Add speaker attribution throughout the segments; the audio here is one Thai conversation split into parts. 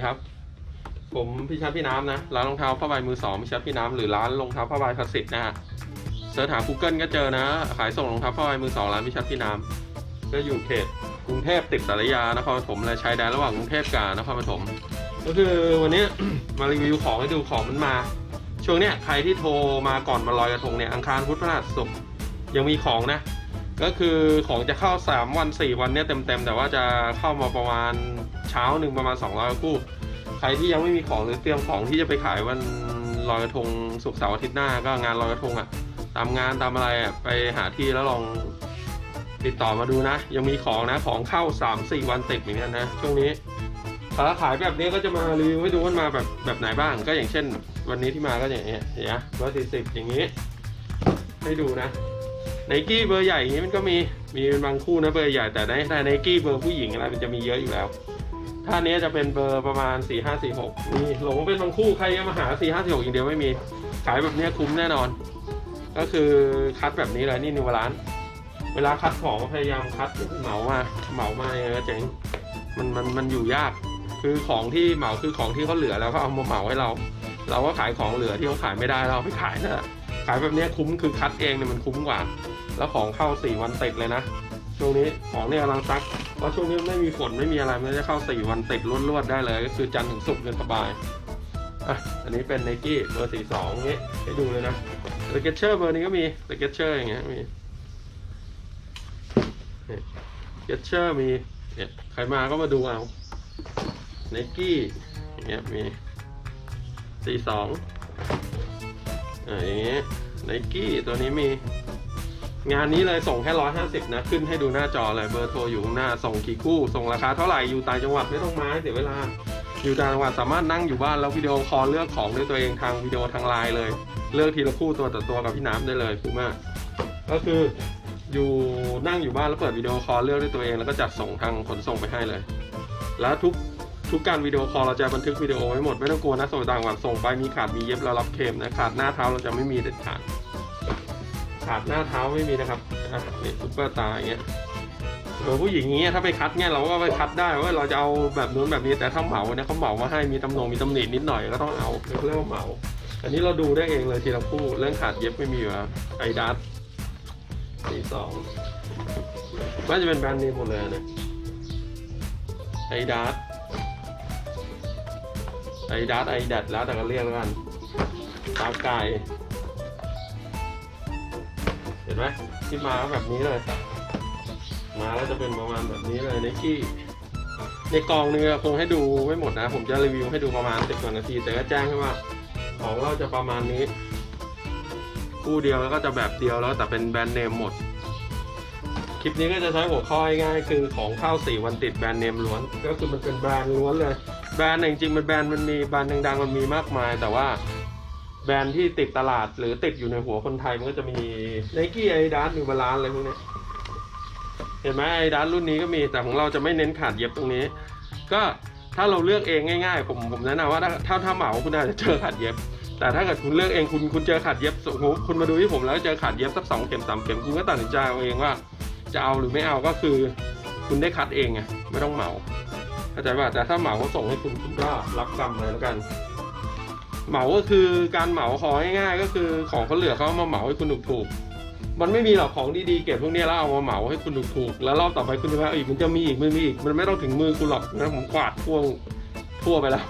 Speaker 1: ดีครับ ผมพี่ชัดพี่น้ำนะ ร้านรองเท้าผ้าใบมือสองพี่ชัดพี่น้ำหรือร้านรองเท้าผ้าใบคลาสสิกนะฮะเสิร์ชหา Google ก็เจอนะ ขายส่งรองเท้าผ้าใบมือสองร้านพี่ชัดพี่น้ำก็อยู่เขตกรุงเทพติดสารยานครปฐมและชายแดนระหว่างกรุงเทพกับนครปฐมก็คือวันนี้มารีวิวของให้ดูของมันมา ช่วงเนี้ยใครที่โทรมาก่อนมาลอยกระทงเนี่ยอังคารพุธพฤหัสศุกร์ยังมีของนะ ก็คือของจะเข้า 3 วัน 4 วันเนี่ยเต็มๆ แต่ว่าจะเข้ามาประมาณเช้าหนึ่งประมาณ 200คู่ ใครที่ยังไม่มีของหรือเตรียมของที่จะไปขายวันลอยกระทงศุกร์เสาร์อาทิตย์หน้าก็งานลอยกระทงอะตามงานตามอะไรอะไปหาที่แล้วลองติดต่อมาดูนะ ยังมีของนะของเข้า 3-4 วันติดเหมือนกันนะช่วงนี้ถ้าขายแบบนี้ก็จะมารีวิวให้ดูว่ามาแบบแบบไหนบ้างก็อย่างเช่น วันนี้ที่มาก็อย่างเงี้ยเนไหมร้อยสี่สิบอย่างงี้ให้ดูนะ ไนกี้เบอร์ใหญ่อย่างนี้มันก็มีมีเป็นบางคู่นะเบอร์ใหญ่แต่ในแต่ไนกี้เบอร์ผู้หญิงอะไรมันจะมีเยอะอยู่แล้วถ้านี้จะเป็นเบอร์ประมาณ 4 5 4 6มีหลงเป็นบางคู่ใครจะมาหา 4 5 4 6อย่างเดียวไม่มีขายแบบนี้คุ้มแน่นอน ก็คือคัดแบบนี้เลยนี่นิวร้านเวลาคัดของพยายามคัดเหมามาเหมามาเองก็เจ๋งมันมันมันอยู่ยากคือของที่เหมาคือของที่เขาเหลือแล้วก็เอามาเหมาให้เรา เราก็ขายของเหลือที่เขาขายไม่ได้เราไปขายนะขายแบบนี้คุ้มคือคัดเองเนี่ยมันคุ้มกว่า แล้วของเข้าสี่วันติดเลยนะช่วงนี้ของเนี่ยกำลังซักเพราะช่วงนี้ไม่มีฝนไม่มีอะไรไมันจะเข้าสี่วันติดรวดๆได้เลย ก็คือจันทร์ถึงศุกร์เนี่ยสบายอะอันนี้เป็นไนกี้เบอร์สี่สองนี้ให้ดูเลยนะสเก็ตเชอร์เบอร์นี้ก็มีสเก็ตเชอร์อย่างเงี้ยมีสเก็ตเชอร์มีเนี่ยใครมาก็มาดูเอาไนกี้อย่างเงี้ยมีสี่สองอ่าอย่างเงี้ยไนกี้ตัวนี้มี งานนี้เลยส่งแค่ร้อยห้าสิบนะ ขึ้นให้ดูหน้าจอเลยเบอร์โทรอยู่ข้างหน้า ส่งกี่คู่ ส่งราคาเท่าไหร่ อยู่ต่างจังหวัดไม่ต้องมาให้เสียเวลา อยู่ต่างจังหวัดสามารถนั่งอยู่บ้านแล้ววิดีโอคอลเลือกของด้วยตัวเองทางวิดีโอทางไลน์เลย เลือกทีละคู่ตัวต่อตัวกับพี่น้ำได้เลยคุ้มมากก็คืออยู่นั่งอยู่บ้านแล้วเปิดวิดีโอคอลเลือกด้วยตัวเองแล้วก็จัดส่งทางขนส่งไปให้เลย แล้วทุกทุกการวิดีโอคอลเราจะบันทึกวิดีโอไว้หมดไม่ต้องกลัวนะส่งต่างจังหวัดส่งไปมีขาดมีเย็บเรารับเคลมนะขาดหน้าเท้าเราจะไม่มีเด็ดขาด ขาดหน้าเท้าไม่มีนะครับอะนี่ซุปเปอร์ตาอย่างเงี้ยเออผู้หญิงงเงี้ยถ้าไปคัดเนี่ยเราก็ไปคัดได้ว่าเราจะเอาแบบนู้นแบบนี้แต่ถ้าเหมาเนี่ยเขาเหมามาให้มีตำหนงมีตำหนินิดหน่อยก็ต้องเอาเรียกว่าเหมา อันนี้เราดูได้เองเลยทีละคู่เรื่องขาดเย็บไม่มีอยู่แล้วไอดัสสี่สองก็จะเป็นแบรนด์นี้หมดเลยนะไอดัสไอดัสไอแดดแล้วแต่ก็เรียกแล้วกันตาไก่ ไหมที่มาแบบนี้เลย มาแล้วจะเป็นประมาณแบบนี้เลยในที่ในกองเนื้อคงให้ดูไม่หมดนะ ผมจะรีวิวให้ดูประมาณสิบกว่านาที แต่ก็แจ้งให้ว่า ของเราจะประมาณนี้ คู่เดียวแล้วก็จะแบบเดียวแล้วแต่เป็นแบรนด์เนมหมด คลิปนี้ก็จะใช้หัวข้อง่ายๆคือของเข้าสี่วันติดแบรนด์เนมล้วน ก็คือมันเป็นแบรนด์ล้วนเลย แบรนด์จริงๆมันแบรนด์มันมีแบรนด์ดังๆมันมีมากมาย แต่ว่า แบรนด์ที่ติดตลาดหรือติดอยู่ในหัวคนไทยมันก็จะมี n นกี้ไอด s นิวบาลานอะไรพวกนี้เห็นไหมไอด s รุ่นนี้ก็มีแต่ของเราจะไม่เน้นขาดเย็บตรงนี้ ก็ถ้าเราเลือกเองง่ายๆ ผมผมแนะนำว่าถ้าถ้าถ้าเหมาคุณอาจจะเจอขาดเย็บ แต่ถ้าเกิดคุณเลือกเองคุณคุณเจอขาดเย็บสมมติคุณมาดูที่ผมแล้วเจอขาดเย็บสักสองเข็มสามเข็มคุณก็ตัดสินใจเอาเองว่า จะเอาหรือไม่เอาก็คือ คุณได้คัดเองไงไม่ต้องเหมาเข้าใจป่ะแต่ถ้าเหมาเขาส่งให้คุณคุณก็รับกรรมเลยแล้วกัน เหมาก็คือการเหมาของง่ายๆ ก็คือของเขาเหลือเขามาเหมาให้คุณถูกๆ มันไม่มีหรอกของดีๆเก็บพวกนี้แล้วเอามาเหมาให้คุณถูกๆ แล้วรอบต่อไปคุณจะว่าอีกมันจะมีอีกมันมีอีก มันไม่ต้องถึงมือคุณหรอกนะผมกวาดทั่วทั่วไปแล้ว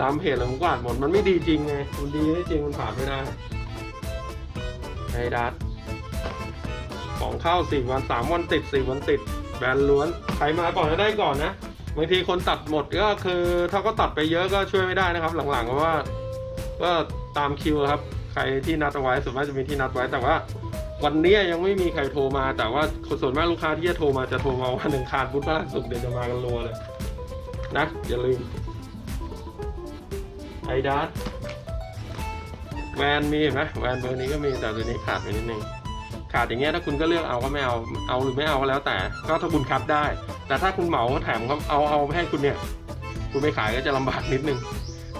Speaker 1: ตามเพจเลยผมกวาดหมดมันไม่ดีจริงไงมันดีไม่จริงมันผ่านไม่ได้ไฮดัสของเข้าสี่วันสามวันติดสี่วันติดแบนล้วนใครมาก่อนก็ได้ก่อนนะบางทีคนตัดหมดก็คือถ้าก็ตัดไปเยอะก็ช่วยไม่ได้นะครับ หลังๆเพราะว่า ก็ตามคิวครับ ใครที่นัดเอาไว้ส่วนมากจะมีที่นัดไว้แต่ว่า วันนี้ยังไม่มีใครโทรมา แต่ว่าส่วนมากลูกค้าที่จะโทรมาจะโทรมาวันหนึ่งคารพุธพฤหัสศุกร์เดี๋ยวจะมากันรัวเลย นะ อย่าลืมไอดัสแวนมีไหมแวนเบอร์นี้ก็มีแต่ตัวนี้ขาดไปนิดนึงขาดอย่างเงี้ยถ้าคุณก็เลือกเอาก็ไม่เอาเอาหรือไม่เอาก็แล้วแต่ ก็ถ้าคุณคัดได้ แต่ถ้าคุณเหมาแถมเขาเอาเอาให้คุณเนี่ย คุณไม่ขายก็จะลำบากนิดนึง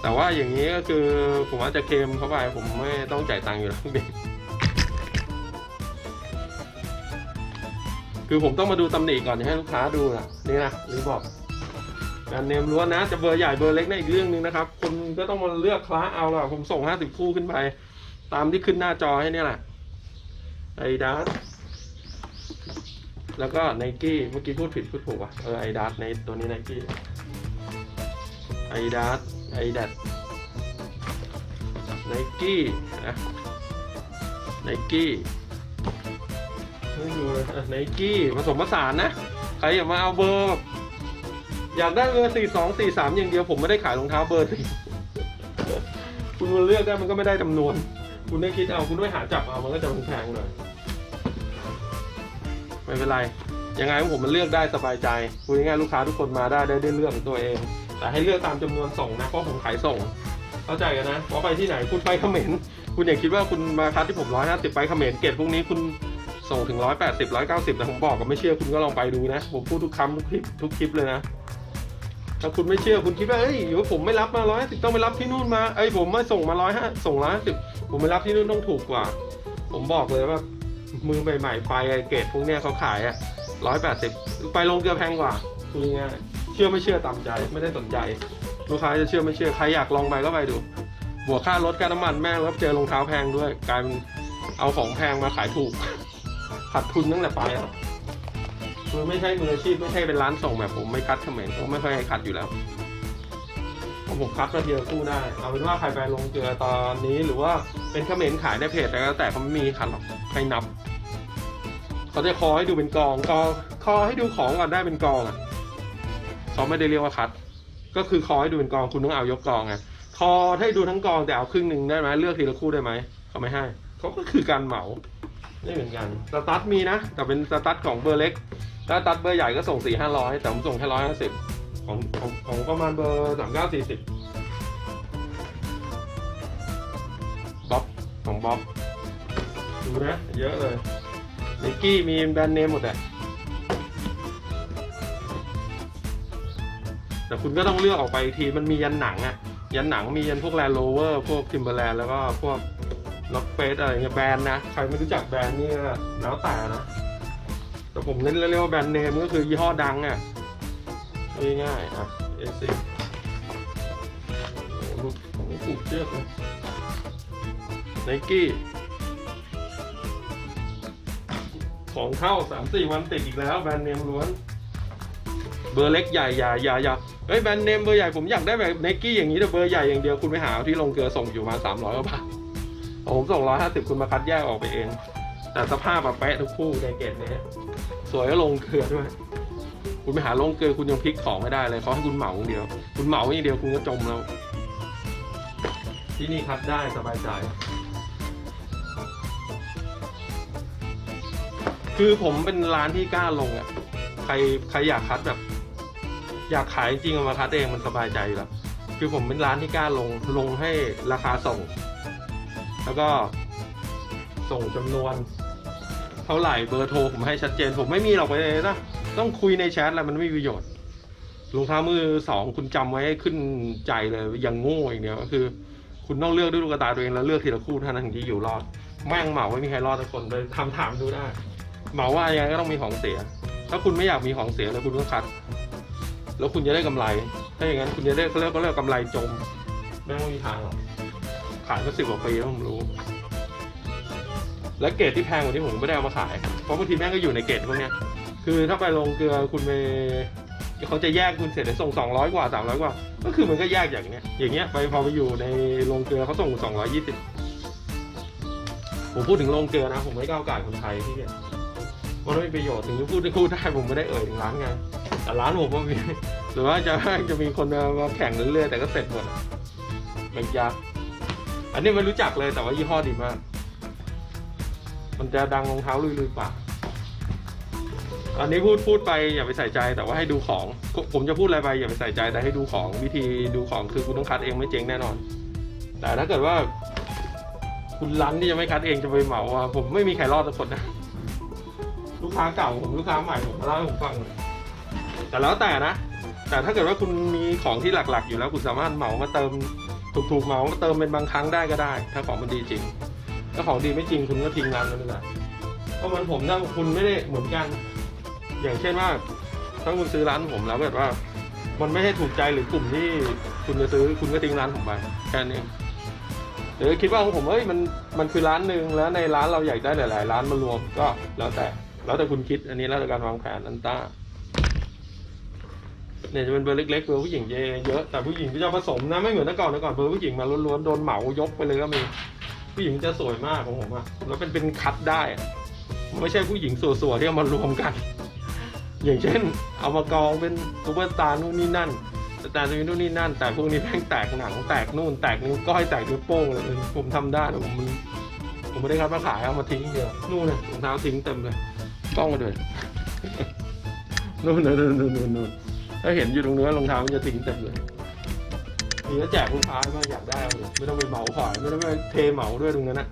Speaker 1: แต่ว่าอย่างนี้ก็คือผมว่าจจะเคลมเข้าไปผมไม่ต้องจ่ายตังค์อยู่แล้วเด็กคือผมต้องมาดูตำหนิก่อนให้ลูกค้าดูนะนี่นะรีบอกแบรเนมล้วนนะ จะเบอร์ใหญ่เบอร์เล็กในะอีกเรื่องหนึ่งนะครับคุณก็ต้องมาเลือกคลาสเอาล่ะผมส่ง50คู่ขึ้นไป ตามที่ขึ้นหน้าจอให้นี่แหละไอดัสแล้วก็ไนกี้เมื่อกี้พูดผิดพูดถูกว่ะเออไอดัสในตัวนี้ไนกี้ไอดัส ไอดัสไนกี้นะไนกี้ไม่ดูเลยไนกี้ผสมผสานนะ ใครอย่ามาเอาเบอร์แบบอยากได้เบอร์สี่สองสี่สามอย่างเดียวผมไม่ได้ขายรองเท้าเบอร์สี่คุณมาเลือกได้มันก็ไม่ได้จำนวน คุณได้คิดเอาคุณไม่หาจับเอามันก็จะแพงๆหน่อยไม่เป็นไรยังไงผมมันเลือกได้สบายใจ คุยง่ายๆลูกค้าทุกคนมาได้ได้ได้เลือกของตัวเอง แต่ให้เลือกตามจำนวนส่งนะเพราะผมขายส่ง เข้าใจกันนะเพราะไปที่ไหนคุณไปเขมรคุณอย่าคิดว่าคุณมาคัดที่ผมร้อยห้าสิบไปเขมรเกรดพวกนี้คุณส่งถึงร้อยแปดสิบร้อยเก้าสิบแต่ผมบอกก็ไม่เชื่อคุณก็ลองไปดูนะ ผมพูดทุกคำทุกคลิปทุกคลิปเลยนะถ้าคุณไม่เชื่อคุณคิดว่าเอ้ยเดี๋ยวผมไม่รับมาร้อยสิบต้องไปรับที่นู่นมาเอ้ยผมม่ส่งมาร้อยห้าส่งร้อยสิบผมไปรับที่นู่นต้องถูกกว่า ผมบอกเลยว่า มือใหม่ๆไปไอเกรดพวกเนี้ยเขาขายอะร้อยแปดสิบไปลงเกลือแพงกว่าคุยง่าย ชื่อไม่เชื่อตามใจไม่ได้สนใจ ลูกค้าจะเชื่อไม่เชื่อใครอยากลองไปก็ไปดู บวกค่ารถค่าน้ำมันแม่งแล้วเจอรองเท้าแพงด้วยกลายเป็นเอาของแพงมาขายถูกขาดทุนตั้งแต่ไปอะคือไม่ใช่มืออาชีพไม่ใช่เป็นร้านส่งแบบผมไม่คัดเขมรผมไม่เคยคัดอยู่แล้วผมคัดมาเทียวคู่ได้เอาเป็นว่าใครไปลงเกลือตอนนี้หรือว่าเป็นเขมรขายในเพจแต่ก็แต่เขาไม่มีคัดหรอกให้นับ เขาจะคอให้ดูเป็นกองกอคอให้ดูของก่อนได้เป็นกองอะ เขาไม่ได้เรียกว่าคัด ก็คือคอให้ดูเป็นกองคุณต้องเอายกกองไงคอให้ดูทั้งกองแต่เอาครึ่งหนึ่งได้ไหมเลือกทีละคู่ได้ไหมเขาไม่ให้เขาก็คือการเหมาไม่เหมือนกันสตั๊ดมีนะ แต่เป็นสตั๊ดของเบอร์เล็กถ้าสตั๊ดเบอร์ใหญ่ก็ส่งสี่ห้าร้อยแต่ผมส่งแค่ร้อยห้าสิบของของของประมาณเบอร์สามเก้าสี่สิบบ๊อบของบ๊อบดูนะ เยอะเลยนิกกี้มีแบรนด์เนมหมดแหละ แต่คุณก็ต้องเลือกออกไปทีมันมียันหนังอะยันหนังมียันพวกแลนด์โรเวอร์พวกทิมเบอร์แลนด์แล้วก็พวกล็อกเฟสอะไรเงี้ยแบรนด์นะ ใครไม่รู้จักแบรนด์นี่แล้วแต่นะ แต่ผมเน้นเรียกว่าแบรนด์เนมก็คือยี่ห้อดังอะง่ายๆอะเอซิโอ้ลูกลูกผูกเชือกเลยไนกี้ของเข้าสามสี่วันติดอีกแล้วแบรนด์เนมล้วน บอร์เล็กใหญ่อย่าอย่าอย่าเฮ้ยแบรนด์เนมเบอร์ใหญ่ผมอยากได้แบบไนกี้อย่างนี้แต่เบอร์ใหญ่อย่างเดียวคุณไปหาที่ลงเกลือส่งอยู่มาสามร้อยกว่าบาทผมส่งร้อยห้าสิบคุณมาคัดแยกออกไปเอง แต่สภาพแบบเป๊ะทุกคู่ในเกตนี้สวยก็ลงเกลือด้วย คุณไปหาลงเกลือคุณยังพลิกของไม่ได้เลยเขาให้คุณเหมาอย่างเดียว คุณเหมาอย่างเดียวคุณก็จมแล้ว ที่นี่คัดได้สบายใจคือผมเป็นร้านที่กล้าลงอะ ใครใครอยากคัดแบบ อยากขายจริงเอามาคัดเองมันสบายใจอยู่แล้วคือผมเป็นร้านที่กล้าลงลงให้ราคาส่ง แล้วก็ส่งจำนวนเท่าไหร่เบอร์โทรผมให้ชัดเจน ผมไม่มีหรอกไปเลยนะต้องคุยในแชทแล้วมันไม่มีประโยชน์รองเท้ามือสองคุณจำไว้ให้ขึ้นใจเลยอย่างโง่อย่างเดียวก็คือ คุณต้องเลือกด้วยลูกตาตัวเองแล้วเลือกทีละคู่เท่านั้นถึงจะอยู่รอดแม่งเหมาไม่มีใครรอดทุกคนไปทำถามดูได้เหมาว่ายังไงก็ต้องมีของเสีย ถ้าคุณไม่อยากมีของเสียแล้วคุณก็คัด แล้วคุณจะได้กำไร ถ้าอย่างนั้นคุณจะได้เขาเรียกเขาเรียกกำไรจมแม่งไม่มีทางหรอก ขายมาสิบกว่าปีแล้วผมรู้ และเกรดที่แพงกว่าที่ผมไม่ได้เอามาขาย เพราะบางทีแม่งก็อยู่ในเกรดพวกเนี้ย คือถ้าไปลงเกลือคุณไปเขาจะแยกคุณเสร็จแล้วส่งสองร้อยกว่าสามร้อยกว่า ก็คือมันก็แยกอย่างเนี้ย อย่างเงี้ยไปพอไปอยู่ในโรงเกลือเขาส่งสองร้อยยี่สิบผมพูดถึงโรงเกลือนะ ผมไม่ก้าวไก่ายคนไทยที่เนี่ยมันไม่มีประโยชน์ถึงจะพูดได้พูดได้ผมไม่ได้เอ่ยถึงร้านไง ร้านผมมันมีหรือว่าจะจะมีคนมามาแข่งเรื่อยๆแต่ก็เสร็จหมดอะมันยากอันนี้ไม่รู้จักเลยแต่ว่ายี่ห้อดีมาก มันจะดังรองเท้าลุยๆปากอันนี้พูดพูดไปอย่าไปใส่ใจแต่ว่าให้ดูของ ผมจะพูดอะไรไปอย่าไปใส่ใจแต่ให้ดูของวิธีดูของคือคุณต้องคัดเองไม่เจ๊งแน่นอน แต่ถ้าเกิดว่า คุณร้านที่จะไม่คัดเองจะไปเหมาว่าผมไม่มีใครรอดสักคนนะลูกค้าเก่าผมลูกค้าใหม่ผมมาเล่าให้ผมฟังเลย แต่แล้วแต่นะ แต่ถ้าเกิดว่าคุณมีของที่หลักๆ อยู่แล้วคุณสามารถเหมามาเติมถูกๆเหมามาเติมเป็นบางครั้งได้ก็ได้ ถ้าของมันดีจริง ถ้าของดีไม่จริงคุณก็ทิ้งร้านนั้นเลยเพราะมันผมถ้าคุณไม่ได้เหมือนกัน อย่างเช่นว่าถ้าคุณซื้อร้านผมแล้วแบบว่า มันไม่ให้ถูกใจหรือกลุ่มที่คุณจะซื้อคุณก็ทิ้งร้านผมไปแค่นั้หรือคิดว่าของผมเอ้ยมันมันคือร้านหนึ่งแล้วในร้านเราอยากได้หลาย ๆ ร้านมารวมก็แล้วแต่แล้วแต่คุณคิดอันนี้แล้วแต่การวางแผนอันต้า เนี่ยจะเป็นเบอร์เล็กๆเบอร์ผู้หญิงเยอะแต่ผู้หญิงที่จะผสมนะไม่เหมือนแต่ก่อนแต่ก่อนเบอร์ผู้หญิงมาล้วนๆโดนเหมายกไปเลยก็มีผู้หญิงจะสวยมากของผมอะแล้วเป็นเป็นคัดได้ไม่ใช่ผู้หญิงสวยๆที่เอามารวมกัน อย่างเช่น เอามากองเป็นซูเปอร์สตาร์นู่นนี่นั่นสตาร์นู่นนี่นั่น แต่พวกนี้แม่งแตกหนังแตกนู่นแตกนิ้วก้อยแตกนิ้วโป้งเลยผมทำได้แต่ผมมันผมไม่ได้คัดมาขายเอามาทิ้งเดียวนู่นเลยรองเท้าทิ้งเต็มเลยกล้องมาด้วยนู่นนู่นนู่นนู่นนู่น ถ้าเห็นอยู่ตรงเนื้อรองเท้ามันจะทิ้งเต็มเลยมีก็แจกลูกค้าก็อยากได้เอาไม่ต้องไปเหมาขายไม่ต้องไปเทเหมาด้วยตรงนั้นนะ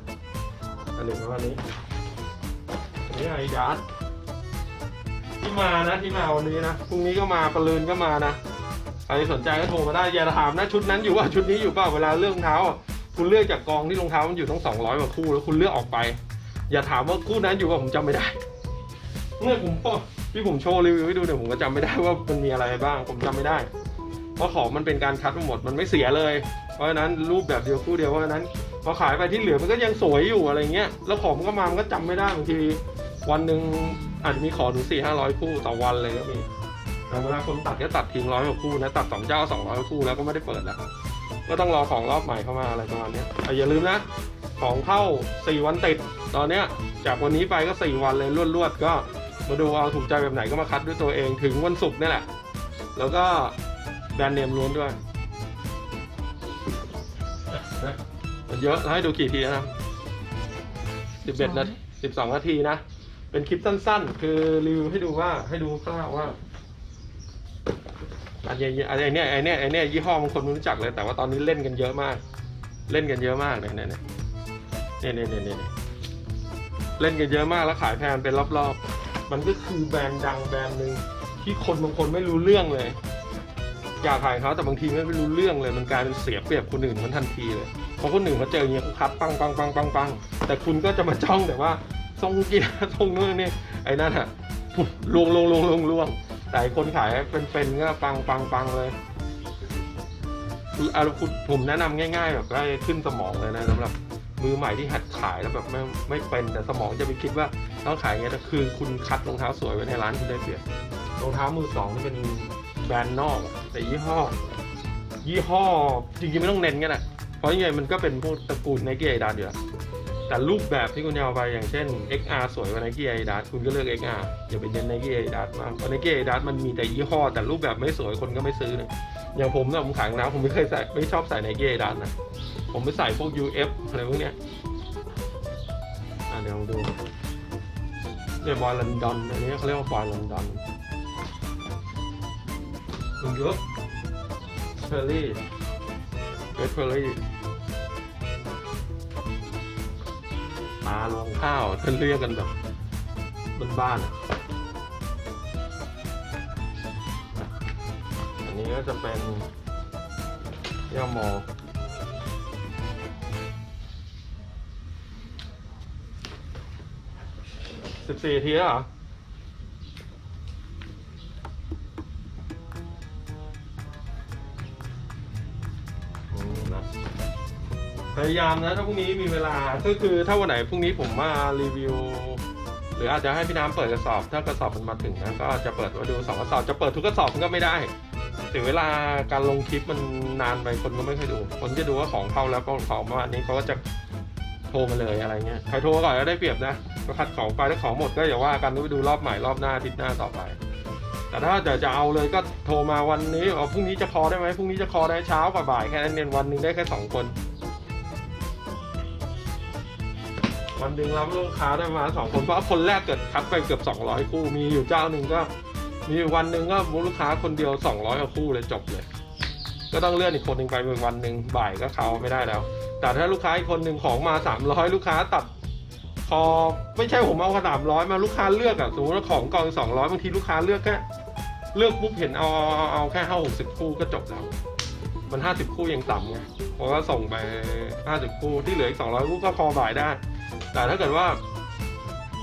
Speaker 1: อันหนึ่งประมาณนี้อันนี้ไอดาสที่มานะที่มาวันนี้นะพรุ่งนี้ก็มาปลืนก็มานะใครสนใจก็โทรมาได้อย่าถามนะชุดนั้นอยู่ว่าชุดนี้อยู่เปล่าเวลาเลือกรองเท้าคุณเลือกจากกองที่รองเท้ามันอยู่ต้องสองร้อยกว่าคู่แล้วคุณเลือกออกไป อย่าถามว่าคู่นั้นอยู่ว่าผมจำไม่ได้เมื่อผมป ที่ผมโชว์รีวิวให้ดูเนี่ยผมก็จำไม่ได้ว่ามันมีอะไรบ้าง ผมจำไม่ได้ เพราะของมันเป็นการคัดมาหมดมันไม่เสียเลย เพราะฉะนั้นรูปแบบเดียวคู่เดียวเพราะฉะนั้นพอขายไปที่เหลือมันก็ยังสวยอยู่อะไรเงี้ยแล้วของมันก็มามันก็จำไม่ได้บางทีวันหนึ่งอาจจะมีขอถึงสี่ห้าร้อยคู่ต่อวันเลยก็มีแต่เวลาคนตัดก็ตัดทิ้งร้อยกว่าคู่นะตัดสองเจ้าสองร้อยคู่แล้วก็ไม่ได้เปิดแล้วก็ต้องรอของรอบใหม่เข้ามาอะไรประมาณนี้อย่าลืมนะ ของเข้าสี่วันติด ตอนเนี้ยจากวันนี้ไปก็สี่วันเลยรวดๆก็ มาดูเอาถูกใจแบบไหนก็มาคัดด้วยตัวเองถึงวันศุกร์นี่แหละ แล้วก็แบรนด์เนมล้วนด้วยนะมันเยอะแล้วให้ดูกี่ทีนะครับสิบเอ็ดนาทีสิบสองนาทีนะ เป็นคลิปสั้นๆ คือรีวิวให้ดูว่าให้ดูคร่าวๆว่าอันนี้อันเนี้ยอันเนี้ยอันเนี้ยยี่ห้อบางคนไม่รู้จักเลย แต่ว่าตอนนี้เล่นกันเยอะมาก เล่นกันเยอะมากเนี่ยเนี่ยเนี่ยเนี่ยเนี่ยเนี่ยเนี่ยเล่นกันเยอะมากแล้วขายแพงเป็นรอบๆ มันก็คือแบรนด์ดังแบรนด์หนึ่งที่คนบางคนไม่รู้เรื่องเลย อยากขายเขาแต่บางทีไม่รู้เรื่องเลย มันกลายเป็นเสียเปรียบคนอื่นมันทันทีเลยเพราะคนอื่นเขาเจออย่างเงี้ยเขาคัดปังปังปังปังปังแต่คุณก็จะมาจ้องแต่ว่าทรงกีฬาทรงนู้นนี่ไอ้นั่นอะลวงลวงลวงลวงลวงแต่คนขายเป็นๆก็ปังปังปังเลยเอาคุณผมแนะนำง่าย ๆ แบบได้ขึ้นสมองเลยนะสำหรับ มือใหม่ที่หัดขายแล้วแบบไม่ไม่เป็นแต่สมองจะไปคิดว่าต้องขายอย่างเงี้ยแต่คือคุณคัดรองเท้าสวยไว้ในร้านคุณได้เปรียบรองเท้ามือสองนี่เป็นแบรนด์นอกอะแต่ยี่ห้อ ยี่ห้อจริงๆไม่ต้องเน้นกันอะเพราะยังไงมันก็เป็นพวกตระกูลไนกี้ไอดาอยู่แล้วแต่รูปแบบที่คุณจะเอาไปอย่างเช่น XR สวยกว่า Nike Adidas คุณก็เลือก XR อย่าไปเน้น Nike Adidas มากเพราะ Nike Adidas มันมีแต่ยี่ห้อ แต่รูปแบบไม่สวยคนก็ไม่ซื้อนี่ยอย่างผมเนี่ยผมขายรองเท้าผมไม่เคยใส่ไม่ชอบใส่ Nike a i d a s นะ ผมไปใส่พวก UF อะไรพวกเนี้ยอะเดี๋ยวดูเนี่ยบอยลอนดอนอันนี้เขาเรียกว่าบอยลอนดอนดูเยอะเชอร์รี่เวสเฟอร์รี่ปลาลงข้าวท่านเรียกกันแบบบ้านๆอันนี้ก็จะเป็นย่าโม สิบสี่ทีแล้วเหรออืมนะพยายามนะถ้าพรุ่งนี้มีเวลาก็คือถ้าวันไหนพรุ่งนี้ผมมารีวิว หรืออาจจะให้พี่น้ำเปิดกระสอบ ถ้ากระสอบมันมาถึงนะก็จะเปิดมาดูสองกระสอบจะเปิดทุกกระสอบมันก็ไม่ได้เสียเวลาการลงคลิปมันนานไปคนก็ไม่ค่อยดู คนจะดูว่าของเข้าแล้วก็ของประมาณนี้เขาก็จะ รมาเลยอะไรเงี้ยใครโทรมาก่อนก็ได้เปรียบนะก็คัดของไปถ้าของหมดก็อย่าว่ากันต้ไปดูรอบใหม่รอบหน้าอาทิตย์หน้าต่อไป แต่ถ้าจะจะเอาเลยก็โทรมาวันนี้อ๋อพรุ่งนี้จะคอได้ไหมพรุ่งนี้จะคอได้เช้ากับบ่ายแค่นั้นเองวันหนึ่งได้แค่สองคน วันหนึ่งรับลูกค้าได้มาสองคนเพราะคนแรกเกิดคัดไปเกือบสองร้อยคู่ มีอยู่เจ้าหนึ่งก็ มีวันหนึ่งก็ลูกค้าคนเดียวสองร้อยกว่าคู่เลยจบเลย ก็ต้องเลื่อนอีกคนหนึ่งไปเป็นวันหนึ่งบ่ายก็เขาไม่ได้แล้ว แต่ถ้าลูกค้าอีกคนหนึ่งของมาสามร้อยลูกค้าตัดคอไม่ใช่ผมเอาสามร้อยมาลูกค้าเลือกอะสมมติว่าของกองสองร้อยบางทีลูกค้าเลือกแค่เลือกปุ๊บเห็นเอาเอาเอาแค่ห้าหกสิบคู่ก็จบแล้ว มันห้าสิบคู่ยังต่ำไงผมก็ส่งไปห้าสิบคู่ที่เหลืออีกสองร้อยคู่ก็คอบ่ายได้ แต่ถ้าเกิดว่า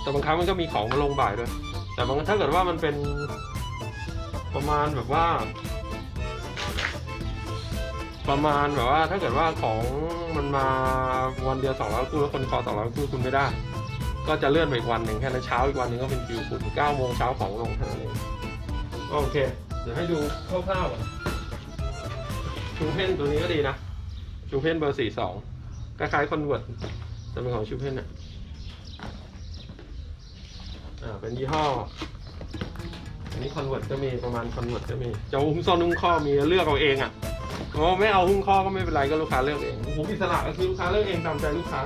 Speaker 1: แต่บางครั้งมันก็มีของมาลงบ่ายด้วย แต่บางถ้าเกิดว่ามันเป็นประมาณแบบว่า ประมาณแบบว่าถ้าเกิดว่าของมันมาวันเดียวสองร้อยคู่แล้วคนคอสองร้อยคู่คุณไม่ได้ ก็จะเลื่อนไปอีกวันหนึ่งแค่นั้นเช้าอีกวันหนึ่งก็เป็นคิวคุณเก้าโมงเช้าของลงเท่านั้นเองโอเค เดี๋ยวให้ดูคร่าวๆก่อนชูเพนตัวนี้ก็ดีนะชูเพนเบอร์สี่สองคล้ายๆคอนเวิร์ตแต่เป็นของชูเพนอะอ่าเป็นยี่ห้ออันนี้คอนเวิร์ตก็มีประมาณคอนเวิร์ตก็มีจะอาหุ้มซ้อนหุ้มข้อมีเลือกเอาเองอะ อ๋อไม่เอาหุ้มข้อก็ไม่เป็นไรก็ลูกค้าเลือกเองหุ้มอิสระก็คือลูกค้าเลือกเองตามใจลูกค้า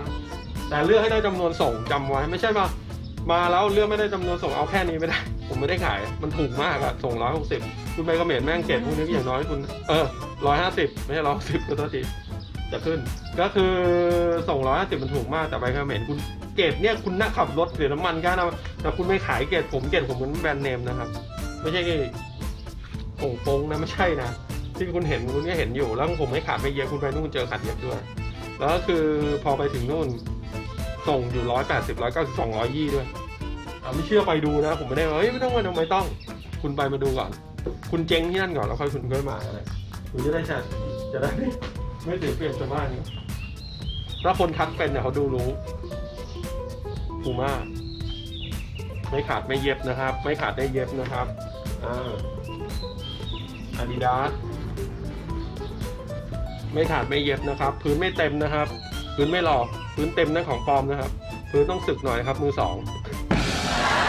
Speaker 1: แต่เลือกให้ได้จำนวนส่งจำไว้ไม่ใช่มามาแล้วเลือกไม่ได้จำนวนส่งเอาแค่นี้ไม่ได้ ผมไม่ได้ขายมันถูกมากอะส่งร้อยหกสิบคุณไปเขมรแม่งเกตพวกนี้อย่างน้อยคุณเออร้อยห้าสิบไม่ใช่ร้อยสิบก็ตัวทีจะขึ้น ก็คือส่งร้อยห้าสิบมันถูกมากแต่ไปเขมรคุณเกตเนี่ยคุณน่าขับรถเสียน้ำมันค่านะแต่คุณไม่ขายเกตผมเกตผมเป็นแบรนด์เนมนะครับ ไม่ใช่โป่งโปงนะไม่ใช่นะ ที่คุณเห็นคุณก็เห็นอยู่ แล้วผมไม่ขาดไม่เย็บคุณไปนู่นเจอขัดเย็บด้วย แล้วก็คือพอไปถึงนู่นส่งอยู่ร้อยแปดสิบร้อยเก้าสิบสองร้อยยี่ด้วยอะไม่เชื่อไปดูนะ ผมไม่ได้เฮ้ยไม่ต้องมาทำไมต้อง คุณไปมาดูก่อน คุณเจ๊งที่นั่นก่อนแล้วค่อยคุณค่อยมาอะไรคุณจะได้จะจะได้ไม่เสียเปรียบชาวบ้านนี่ถ้าคนทักเป็นเนี่ยเขาดูรู้ปูมาไม่ขาดไม่เย็บนะครับ ไม่ขาดได้เย็บนะครับอ่าอาดิดาส ไม่ขาดไม่เย็บนะครับ พื้นไม่เต็มนะครับ พื้นไม่หลอก พื้นเต็มนั่นของปลอมนะครับ พื้นต้องสึกหน่อยครับ มือสอง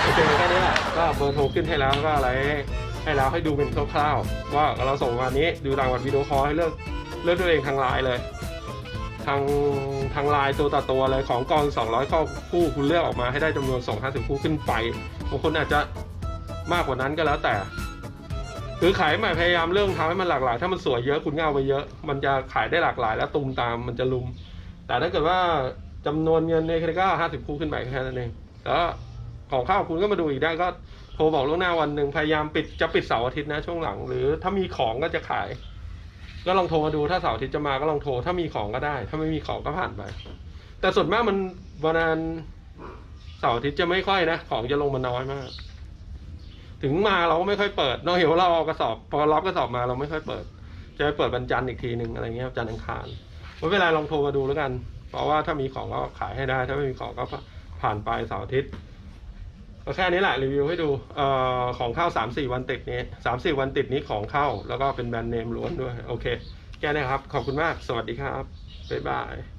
Speaker 1: โอเคแค่นี้แหละก็เบอร์โทรขึ้นให้แล้วก็อะไรให้แล้วให้ดูเป็นคร่าวๆว่าเราส่งวันนี้ดูรางวัลวิดีโอคอลให้เลือกเลือกด้วยเองทางไลน์เลย ทางทางไลน์ตัวต่อตัวเลยของกอง 200ข้อคู่คุณเลือกออกมาให้ได้จำนวนส่ง50 คู่ขึ้นไปบางคนอาจจะมากกว่านั้นก็แล้วแต่ คือขายใหม่พยายามเรื่องทำให้มันหลากหลาย ถ้ามันสวยเยอะคุณเอาไปเยอะ มันจะขายได้หลากหลาย แล้วตุมตามมันจะลุม แต่ถ้าเกิดว่าจำนวนเงินในคก็ห้าสิบคู่ขึ้นไปแค่นั้นเองแล้วของข้าวคุณก็มาดูอีกได้ก็โทรบอกล่วงหน้าวันหนึ่งพยายามปิดจะปิดเสาร์อาทิตย์นะช่วงหลัง หรือถ้ามีของก็จะขาย ก็ลองโทรมาดูถ้าเสาร์อาทิตย์จะมาก็ลองโทรถ้ามีของก็ได้ ถ้าไม่มีของก็ผ่านไป แต่ส่วนมากมันวันนั้นเสาร์อาทิตย์จะไม่ค่อยนะ ของจะลงมาน้อยมาก ถึงมาเราก็ไม่ค่อยเปิดนอกเห็นว่าเราเอากระสอบ พอรับกระสอบมาเราไม่ค่อยเปิด จะไปเปิดวันจันอีกทีหนึ่งอะไรเงี้ยจันทร์อังคารไม่เป็นไรลองโทรมาดูแล้วกัน เพราะว่าถ้ามีของก็ขายให้ได้ ถ้าไม่มีของก็ผ่านไปเสาร์อาทิตย์ก็แค่นี้แหละรีวิวให้ดูเอ่อของเข้าสามสี่วันติดนี้สามสี่วันติดนี้ของเข้า แล้วก็เป็นแบรนด์เนมล้วนด้วย โอเค แค่นี้ครับ ขอบคุณมาก สวัสดีครับ บ๊ายบาย